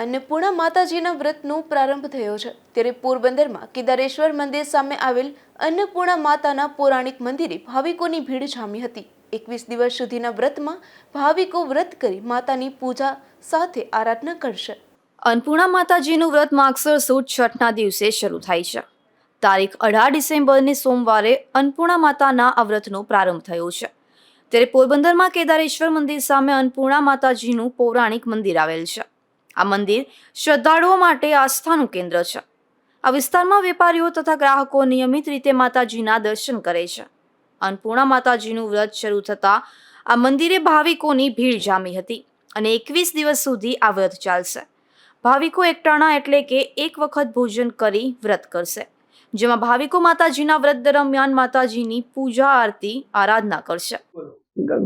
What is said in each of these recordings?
અન્નપૂર્ણા માતાજીના વ્રતનો પ્રારંભ થયો છે. ત્યારે પોરબંદરમાં કેદારેશ્વર મંદિર સામે આવેલ અન્નપૂર્ણા માતાના પૌરાણિક મંદિરે ભાવિકોની ભીડ જામી હતી. એકવીસ દિવસ સુધીના વ્રતમાં ભાવિકો વ્રત કરી માતાની પૂજા સાથે આરાધના કરશે. અન્નપૂર્ણા માતાજીનું વ્રત માગસર સુદ છઠના દિવસે શરૂ થાય છે. તારીખ અઢાર ડિસેમ્બરની સોમવારે અન્નપૂર્ણા માતાના આ વ્રતનો પ્રારંભ થયો છે. ત્યારે પોરબંદરમાં કેદારેશ્વર મંદિર સામે અન્નપૂર્ણા માતાજીનું પૌરાણિક મંદિર આવેલ છે. આ મંદિર શ્રદ્ધાળુઓ માટે આસ્થાનું કેન્દ્ર છે. આ વિસ્તારમાં વેપારીઓ તથા ગ્રાહકો નિયમિત રીતે માતાજીના દર્શન કરે છે. અન્નપૂર્ણા માતાજીનું વ્રત શરૂ થતાં આ મંદિરે ભાવિકોની ભીડ જામી હતી અને એકવીસ દિવસ સુધી આ વ્રત ચાલશે. ભાવિકો એકટાણા એટલે કે એક વખત ભોજન કરી વ્રત કરશે, જેમાં ભાવિકો માતાજીના વ્રત દરમિયાન માતાજીની પૂજા આરતી, આરાધના કરશે.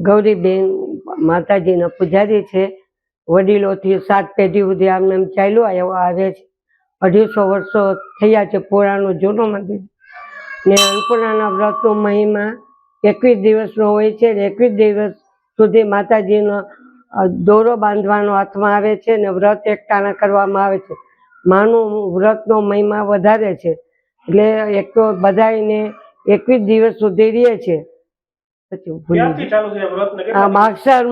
ગૌરીબેન માતાજીના પૂજારી છે. વડીલોથી સાત પેઢી સુધી આમ એમ ચાલ્યું આવે છે. અઢીસો વર્ષો થયા છે પુરાણું જૂનું મંદિર. ને અન્નપૂર્ણાના વ્રતનો મહિમા એકવીસ દિવસનો હોય છે ને એકવીસ દિવસ સુધી માતાજીનો દોરો બાંધવાનો હાથમાં આવે છે ને વ્રત એકટાણા કરવામાં આવે છે. માનું વ્રતનો મહિમા વધારે છે. એટલે એક તો બધાને એકવીસ દિવસ સુધી રહે છે પછી ભૂલી ક્યારથી ચાલુ છે આ વ્રત ને આ કેટલા માગસર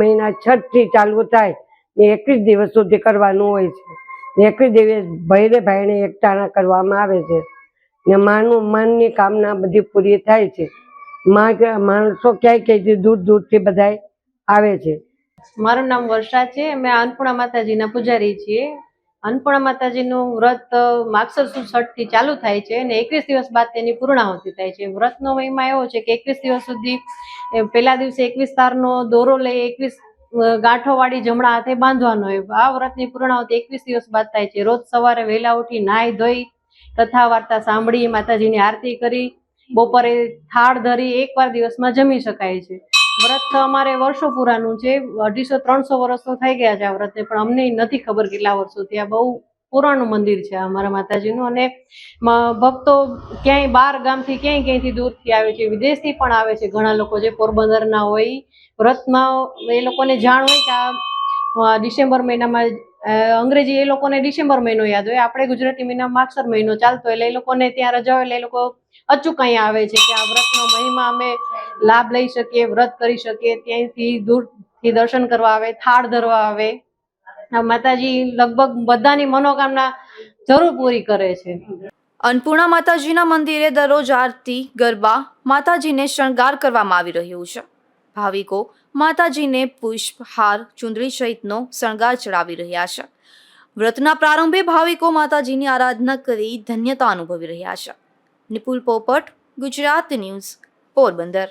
મહિના છઠથી ચાલુ થાય ને એકવીસ દિવસ સુધી કરવાનું હોય છે. એકવીસ દિવસ ભૈરે ભાઈને એકટાણા કરવામાં આવે છે. ને માનું મનની કામના બધી પૂરી થાય છે. માણસો ક્યાંય ક્યાંયથી દૂર દૂરથી બધાય આવે છે. મારું નામ વર્ષા છે. અમે અન્નપૂર્ણા માતાજીના પૂજારી છીએ. અન્નપૂર્ણા માતાજીનું વ્રત માગસર સુદ છઠથી ચાલુ થાય છે અને એકવીસ દિવસ બાદ તેની પૂર્ણાહુતિ થાય છે. વ્રતનો મહિમા એવો છે કે એકવીસ દિવસ સુધી પહેલા દિવસે એકવીસ તારનો દોરો લઈ એકવીસ ગાંઠો વાળી જમણા હાથે બાંધવાનો હોય. આ વ્રતની પૂર્ણાહુતિ એકવીસ દિવસ બાદ થાય છે. રોજ સવારે વહેલા ઉઠી નાહી ધોઈ, કથા વાર્તા સાંભળી, માતાજીની આરતી કરી, બપોરે થાળ ધરી, એકવાર દિવસમાં જમી શકાય છે. વ્રત અમારે વર્ષો પુરાનું છે. અઢીસો, ત્રણસો વર્ષો થઈ ગયા છે આ વ્રતને, પણ અમને નથી ખબર કેટલા વર્ષો આ બહુ પુરાણું મંદિર છે અમારા માતાજીનું. અને ભક્તો ક્યાંય બાર ગામથી ક્યાંય ક્યાંયથી દૂરથી આવે છે, વિદેશથી પણ આવે છે. ઘણા લોકો જે પોરબંદરના હોય, વ્રતમાં એ લોકોને જાણ હોય કે આ ડિસેમ્બર મહિનામાં અંગ્રેજી એ લોકોને ડિસેમ્બર મહિનો યાદ હોય. આપણે ગુજરાતી મહિના માગસર મહિનો ચાલતો એટલે એ લોકોને ત્યાં રજા હોય એટલે એ લોકો અચૂક અહીંયા આવે છે કે આ વ્રતનો મહિમા અમે લાભ લઈ શકીએ, વ્રત કરી શકીએ. ત્યાંથી દૂરથી દર્શન કરવા આવે, થાળ ધરવા આવે. માતાજી લગભગ બધાની મનોકામના જરૂર પૂરી કરે છે. અન્નપૂર્ણા માતાજીના મંદિરે દરરોજ આરતી, ગરબા માતાજીને શણગાર કરવામાં આવી રહ્યું છે. ભાવિકો માતાજીને પુષ્પ હાર ચુંદડી સહિતનો શણગાર ચડાવી રહ્યા છે. વ્રતના પ્રારંભે ભાવિકો માતાજીની આરાધના કરી ધન્યતા અનુભવી રહ્યા છે. નિપુલ પોપટ, ગુજરાત ન્યૂઝ, પોરબંદર.